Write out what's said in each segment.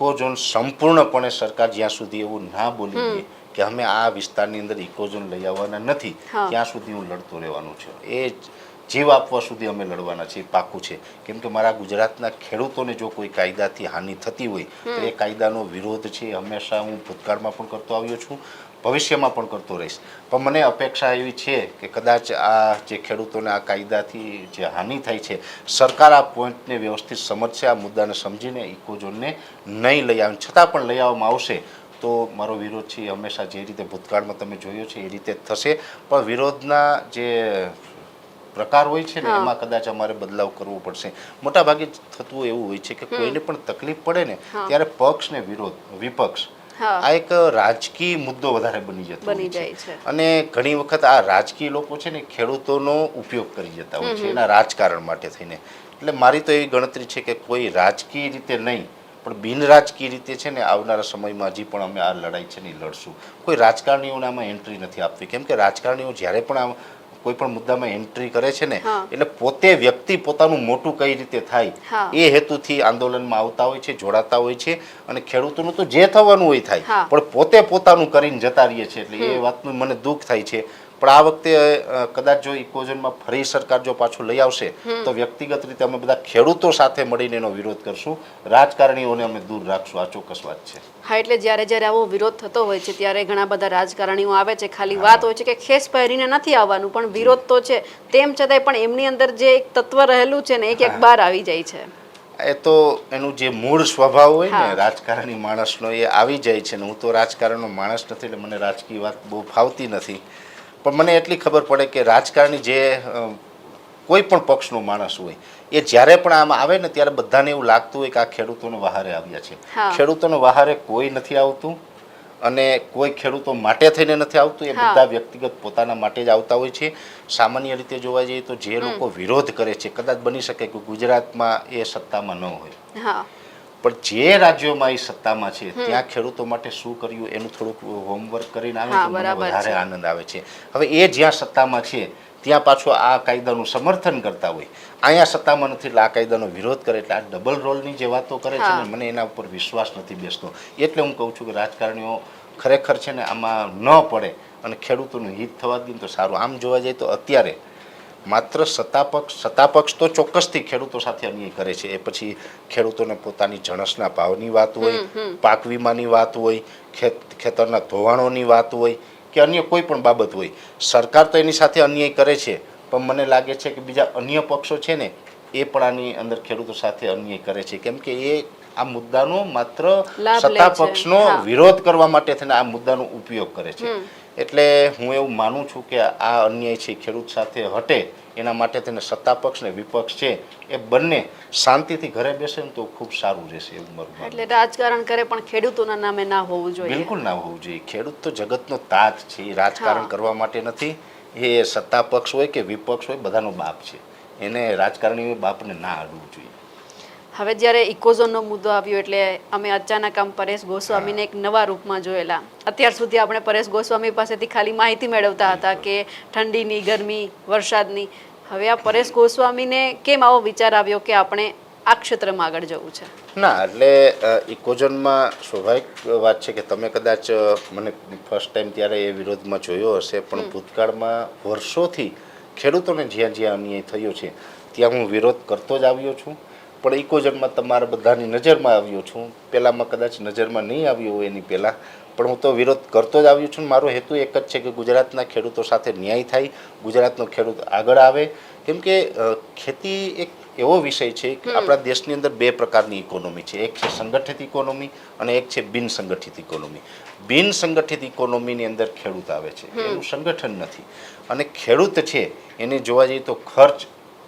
Ecozone સંપૂર્ણપણે સરકાર જ્યાં સુધી એવું ના બોલી દે કે અમે આ વિસ્તારની અંદર ઇકોઝોન લઈ આવવાના નથી ત્યાં સુધી હું લડતો રહેવાનું છે. એ જીવ આપવા સુધી અમે લડવાના છીએ એ પાકું છે. કેમ કે મારા ગુજરાતના ખેડૂતોને જો કોઈ કાયદાથી હાનિ થતી હોય તો એ કાયદાનો વિરોધ છે. હંમેશા હું ભૂતકાળમાં પણ કરતો આવ્યો છું. ભવિષ્યમાં પણ કરતો રહીશ. પણ મને અપેક્ષા એવી છે કે કદાચ આ જે ખેડૂતોને આ કાયદાથી જે હાનિ થાય છે સરકાર આ પોઈન્ટને વ્યવસ્થિત સમજશે આ મુદ્દાને સમજીને ઇકોઝોનને નહીં લઈ આવે. છતાં પણ લઈ આવવામાં આવશે તો મારો વિરોધ છે એ હંમેશા જે રીતે ભૂતકાળમાં તમે જોયો છે એ રીતે થશે. પણ વિરોધના જે પ્રકાર હોય છે ને એમાં કદાચ અમારે બદલાવ કરવો પડશે. મોટાભાગે થતું એવું હોય છે કે કોઈને પણ તકલીફ પડે ને ત્યારે પક્ષ ને વિરોધ વિપક્ષ આ એક રાજકીય મુદ્દો વધારે બની જતો બની જાય છે. અને ઘણી વખત આ રાજકીય લોકો છે ને ખેડૂતોનો ઉપયોગ કરી જતા હોય છે એના રાજકારણ માટે થઈને. એટલે મારી તો એવી ગણતરી છે કે કોઈ રાજકીય રીતે નહીં પણ બિન રાજકીય રીતે છે ને આવનારા સમયમાં હજી પણ અમે આ લડાઈ છે ને લડશું. કોઈ રાજકારણીઓને આમાં એન્ટ્રી નથી આપતી. કેમ કે રાજકારણીઓ જ્યારે પણ આમ કોઈ પણ મુદ્દામાં એન્ટ્રી કરે છે ને એટલે પોતે વ્યક્તિ પોતાનું મોટું કઈ રીતે થાય. એ હેતુથી આંદોલનમાં આવતા હોય છે જોડાતા હોય છે અને ખેડૂતોનું તો જે થવાનું હોય થાય પણ પોતે પોતાનું કરીને જતા રહીએ છે એટલે એ વાતનું મને દુઃખ થાય છે. પણ આ વખતે કદાચ જો ઇકોઝોનમાં ફરી સરકાર જો પાછું લઈ આવશે તો વ્યક્તિગત રીતે અમે બધા ખેડૂતો સાથે મળીને એનો વિરોધ કરશું. રાજકારણીઓને અમે દૂર રાખશું. આ ચોક્કસ વાત છે. હા એટલે જ્યારે જ્યારે આવો વિરોધ થતો હોય છે ત્યારે ઘણા બધા રાજકારણીઓ આવે છે. ખાલી વાત હોય છે કે ખેસ પહેરીને નથી આવવાનું પણ વિરોધ તો છે. તેમ છતાંય પણ એમની અંદર જે એક તત્વ રહેલું છે ને એક એક બહાર આવી જાય છે. એ તો એનું જે મૂળ સ્વભાવ હોય ને રાજકારણી માણસનો એ આવી જાય છે ને. હું તો રાજકારણનો માણસ નથી એટલે મને રાજકીય વાત બહુ ફાવતી નથી. પણ મને એટલી ખબર પડે કે રાજકારણી જે કોઈ પણ પક્ષનો માણસ હોય એ જ્યારે પણ આમ આવે ને ત્યારે બધાને એવું લાગતું હોય કે આ ખેડૂતોને વહારે આવ્યા છે. ખેડૂતોને વહારે કોઈ નથી આવતું અને કોઈ ખેડૂતો માટે થઈને નથી આવતું એ બધા વ્યક્તિગત પોતાના માટે જ આવતા હોય છે. સામાન્ય રીતે જોવા જઈએ તો જે લોકો વિરોધ કરે છે કદાચ બની શકે કે ગુજરાતમાં એ સત્તામાં ન હોય. હા. પણ જે રાજ્યોમાં એ સત્તામાં છે ત્યાં ખેડૂતો માટે શું કર્યું એનું થોડુંક હોમવર્ક કરીને આવે તો મને વધારે આનંદ આવે છે. હવે એ જ્યાં સત્તામાં છે ત્યાં પાછું આ કાયદાનું સમર્થન કરતા હોય. અહીંયા સત્તામાં નથી એટલે આ કાયદાનો વિરોધ કરે એટલે આ ડબલ રોલની જે વાતો કરે છે ને મને એના ઉપર વિશ્વાસ નથી બેસતો. એટલે હું કહું છું કે રાજકારણીઓ ખરેખર છે ને આમાં ન પડે અને ખેડૂતોનું હિત થવા દે તો સારું. આમ જોવા જઈએ તો અત્યારે માત્ર સત્તાપક્ષ સત્તાપક્ષ તો ચોક્કસથી ખેડૂતો સાથે અન્યાય કરે છે. એ પછી ખેડૂતોને પોતાની જણસના ભાવની વાત હોય પાક વીમાની વાત હોય ખેત ખેતરના ધોવાણોની વાત હોય કે અન્ય કોઈ પણ બાબત હોય. સરકાર તો એની સાથે અન્યાય કરે છે. પણ મને લાગે છે કે બીજા અન્ય પક્ષો છે ને એ પણ આની અંદર ખેડૂતો સાથે અન્યાય કરે છે. કેમ કે એ આ મુદ્દાનો માત્ર સત્તા પક્ષનો વિરોધ કરવા માટે થઈને આ મુદ્દાનો ઉપયોગ કરે છે. એટલે હું એવું માનું છું કે આ અન્યાય છે ખેડૂત સાથે હટે એના માટે તેને સત્તાપક્ષ ને વિપક્ષ છે એ બંને શાંતિથી ઘરે બેસે ને તો ખૂબ સારું રહેશે એવું મારું એટલે રાજકારણ કરે પણ ખેડૂતોના નામે ના હોવું જોઈએ. બિલકુલ ના હોવું જોઈએ. ખેડૂત તો જગતનો તાત છે એ રાજકારણ કરવા માટે નથી. એ સત્તાપક્ષ હોય કે વિપક્ષ હોય બધાનો બાપ છે. એને રાજકારણી બાપને ના અડવું જોઈએ. હવે જ્યારે ઇકોઝોનનો મુદ્દો આવ્યો એટલે અમે અચાનક આમ પરેશ ગોસ્વામીને એક નવા રૂપમાં જોયેલા. અત્યાર સુધી આપણે પરેશ ગોસ્વામી પાસેથી ખાલી માહિતી મેળવતા હતા કે ઠંડીની ગરમી વરસાદની. હવે આ પરેશ ગોસ્વામીને કેમ આવો વિચાર આવ્યો કે આપણે આ ક્ષેત્રમાં આગળ જવું છે? ના એટલે ઇકોઝોનમાં સ્વાભાવિક વાત છે કે તમે કદાચ મને ફર્સ્ટ ટાઈમ ત્યારે એ વિરોધમાં જોયો હશે પણ ભૂતકાળમાં વર્ષોથી ખેડૂતોને જ્યાં જ્યાં અન્યાય થયો છે ત્યાં હું વિરોધ કરતો જ આવ્યો છું. પણ ઇકોઝોનમાં તમારા બધાની નજરમાં આવ્યો છું. પહેલાંમાં કદાચ નજરમાં નહીં આવ્યો હોય એની પહેલાં. પણ હું તો વિરોધ કરતો જ આવ્યો છું મારો હેતુ એક જ છે કે ગુજરાતના ખેડૂતો સાથે ન્યાય થાય ગુજરાતનો ખેડૂત આગળ આવે. કેમ કે ખેતી એક એવો વિષય છે કે આપણા દેશની અંદર બે પ્રકારની ઇકોનોમી છે. એક છે સંગઠિત ઇકોનોમી અને એક છે બિન સંગઠિત ઇકોનોમી. બિન સંગઠિત ઇકોનોમીની અંદર ખેડૂત આવે છે. એનું સંગઠન નથી. અને ખેડૂત છે એને જોવા જઈએ તો ખર્ચ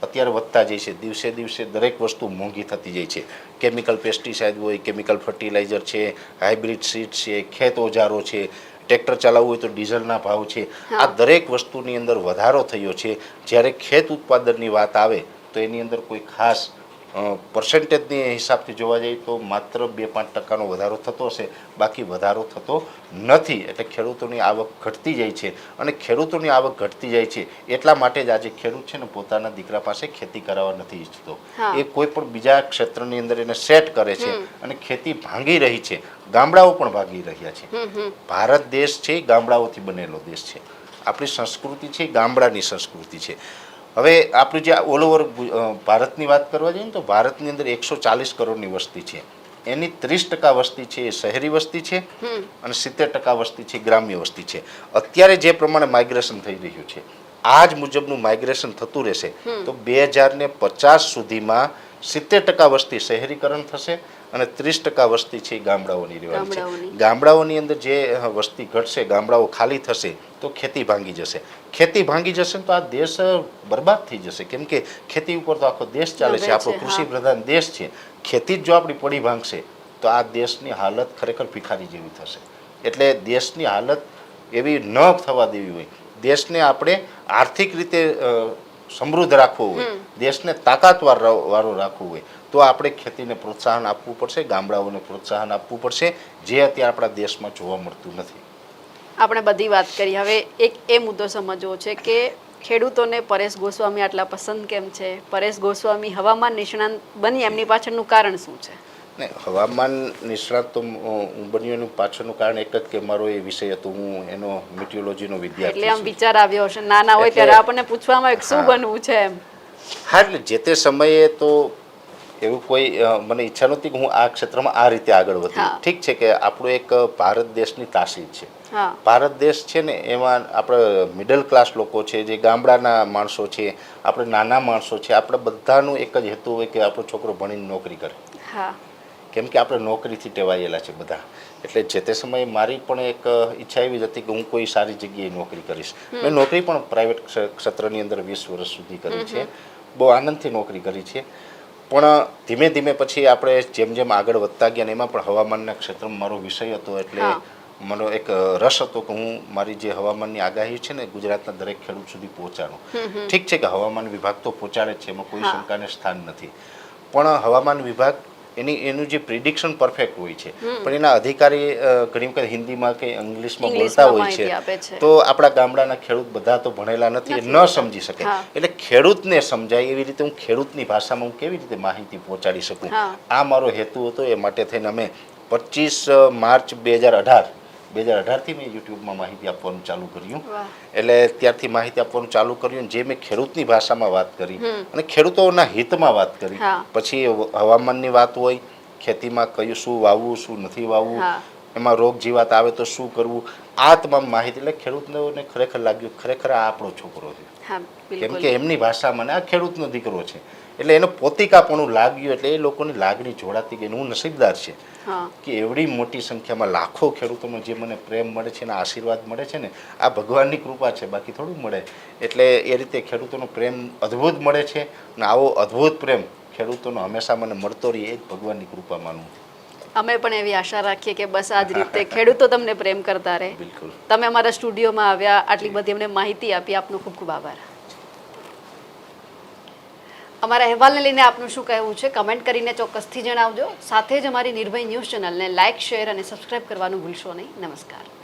અત્યારે વધતા જાય છે. દિવસે દિવસે દરેક વસ્તુ મોંઘી થતી જાય છે. કેમિકલ પેસ્ટિસાઇડ હોય કેમિકલ ફર્ટિલાઇઝર છે હાઇબ્રિડ સીડ છે ખેત ઓજારો છે ટ્રેક્ટર ચલાવવું હોય તો ડીઝલના ભાવ છે. આ દરેક વસ્તુની અંદર વધારો થયો છે. જ્યારે ખેત ઉત્પાદનની વાત આવે તો એની અંદર કોઈ ખાસ પર્સન્ટેજની હિસાબથી જોવા જઈએ તો માત્ર બે પાંચ ટકાનો વધારો થતો હશે બાકી વધારો થતો નથી. એટલે ખેડૂતોની આવક ઘટતી જાય છે અને ખેડૂતોની આવક ઘટતી જાય છે એટલા માટે જ આજે ખેડૂત છે ને પોતાના દીકરા પાસે ખેતી કરાવવા નથી ઈચ્છતો. એ કોઈ પણ બીજા ક્ષેત્રની અંદર એને સેટ કરે છે અને ખેતી ભાંગી રહી છે. ગામડાઓ પણ ભાગી રહ્યા છે. ભારત દેશ છે એ ગામડાઓથી બનેલો દેશ છે. આપણી સંસ્કૃતિ છે ગામડાની સંસ્કૃતિ છે. હવે આપણું જે ઓલ ઓવર ભારતની વાત કરવા જઈએ ને તો ભારતની અંદર એકસો ચાલીસ કરોડની વસ્તી છે. એની ત્રીસ ટકા વસ્તી છે એ શહેરી વસ્તી છે અને સિત્તેર ટકા વસ્તી છે ગ્રામ્ય વસ્તી છે. અત્યારે જે પ્રમાણે માઇગ્રેશન થઈ રહ્યું છે આ જ મુજબનું માઇગ્રેશન થતું રહેશે. તો બે હજાર ને પચાસ સુધીમાં સિત્તેર ટકા વસ્તી શહેરીકરણ થશે અને ત્રીસ ટકા વસ્તી છે એ ગામડાઓની રહેવાની છે. ગામડાઓની. અંદર જે વસ્તી ઘટશે ગામડાઓ ખાલી થશે તો ખેતી ભાંગી જશે. ખેતી ભાંગી જશે તો આ દેશ બરબાદ થઈ જશે. કેમ કે ખેતી ઉપર તો આખો દેશ ચાલે છે આપણો કૃષિ પ્રધાન દેશ છે. ખેતી જ જો આપણી પડી ભાંગશે તો આ દેશની હાલત ખરેખર ભિખારી જેવી થશે. એટલે દેશની હાલત એવી ન થવા દેવી હોય. દેશને આપણે આર્થિક રીતે સમૃદ્ધ રાખવો હોય દેશને તાકાતવાર વાળો રાખવો હોય તો આપણે ખેતીને પ્રોત્સાહન આપવું પડશે ગામડાઓને પ્રોત્સાહન આપવું પડશે જે અત્યારે આપણા દેશમાં જોવા મળતું નથી. આપણે બધી વાત કરી. હવે એક એ મુદ્દો સમજવો છે કે ખેડૂતોને પરેશ ગોસ્વામી આટલા પસંદ કેમ છે? પરેશ ગોસ્વામી હવામાન નિષ્ણાંત બની એમની પાછળનું કારણ શું છે? ને હવામાન નિષ્ણાત તો હું બન્યો પાછળનું કારણ એક જ કે મારો એ વિષય હતો હું એનો મિટિયોલોજીનો એટલે વિદ્યાર્થી આમ વિચાર આવ્યો હશે નાના હોય ત્યારે આપણને પૂછવામાં એક શું બનવું છે એમ. હા એટલે જે તે સમયે તો એવું કોઈ મને ઈચ્છા નહોતી કે હું આ ક્ષેત્રમાં આ રીતે આગળ વધું. ઠીક છે કે આપણું એક ભારત દેશની તાસીર છે. ભારત દેશ છે ને એમાં આપણે મિડલ ક્લાસ લોકો છે જે ગામડાના માણસો છે આપણે નાના માણસો છે આપણે બધાનું એક જ હેતુ હોય કે આપણો છોકરો ભણીને નોકરી કરે. હા. કેમ કે આપણે નોકરીથી ટેવાયેલા છે બધા. એટલે જે તે સમયે મારી પણ એક ઈચ્છા એવી જ હતી કે હું કોઈ સારી જગ્યાએ નોકરી કરીશ. મેં નોકરી પણ પ્રાઇવેટ ક્ષેત્રની અંદર વીસ વર્ષ સુધી કરી છે. બહુ આનંદથી નોકરી કરી છે. પણ ધીમે ધીમે પછી આપણે જેમ જેમ આગળ વધતા ગયા ને એમાં પણ હવામાનના ક્ષેત્રમાં મારો વિષય હતો એટલે. મારો એક રસ હતો કે હું મારી જે હવામાનની આગાહી છે ને ગુજરાતના દરેક ખેડૂત સુધી પહોંચાડું. ઠીક છે કે હવામાન વિભાગ તો પહોંચાડે જ છે એમાં કોઈ શંકાને સ્થાન નથી. પણ હવામાન વિભાગ એની એનું જે પ્રિડિક્શન પરફેક્ટ હોય છે. પણ એના અધિકારી ઘણી વખત હિન્દીમાં કે ઇંગ્લિશમાં બોલતા હોય છે. તો આપણા ગામડાના ખેડૂત બધા તો ભણેલા નથી એ ન સમજી શકે. એટલે ખેડૂતને સમજાય એવી રીતે હું ખેડૂતની ભાષામાં હું કેવી રીતે માહિતી પહોંચાડી શકું? આ મારો હેતુ હતો એ માટે થઈને અમે પચીસ માર્ચ બે હજાર અઢાર બે હજાર અઢારથી મેં યુટ્યુબમાં માહિતી આપવાનું ચાલુ કર્યું એટલે ત્યારથી માહિતી આપવાનું ચાલુ કર્યું જે મેં ખેડૂતની ભાષામાં વાત કરી અને ખેડૂતોના હિતમાં વાત કરી. પછી હવામાનની વાત હોય ખેતીમાં કયું શું વાવવું શું નથી વાવવું. એમાં રોગ જીવાત આવે તો શું કરવું? આ તમામ માહિતી એટલે ખેડૂતને ખરેખર લાગ્યું ખરેખર આ આપણો છોકરો છે. કેમ કે એમની ભાષામાં મને આ ખેડૂતનો દીકરો છે. એટલે એનો પોતિકાપણું લાગ્યું એટલે એ લોકોની લાગણી જોડાતી ગઈ હું નસીબદાર છે કે એવડી મોટી સંખ્યામાં લાખો ખેડૂતોનો જે મને પ્રેમ મળે છે અને આશીર્વાદ મળે છે ને આ ભગવાનની કૃપા છે બાકી થોડું મળે. એટલે એ રીતે ખેડૂતોનો પ્રેમ અદ્ભુત મળે છે અને આવો અદ્ભુત પ્રેમ ખેડૂતોનો હંમેશા મને મળતો રહે એ જ ભગવાનની કૃપા માનું અમે પણ એવી આશા રાખીએ કે બસ આ જ રીતે ખેડૂતો તમને પ્રેમ કરતા રહે. તમે અમારા સ્ટુડિયોમાં આવ્યા આટલી બધી અમને માહિતી આપી. આપનો ખૂબ ખૂબ આભાર. અમારા અહેવાલને લઈને આપનું શું કહેવું છે? કમેન્ટ કરીને ચોક્કસથી જણાવજો. સાથે જ અમારી નિર્ભય ન્યૂઝ ચેનલને લાઇક શેર અને સબસ્ક્રાઇબ કરવાનું ભૂલશો નહીં. નમસ્કાર.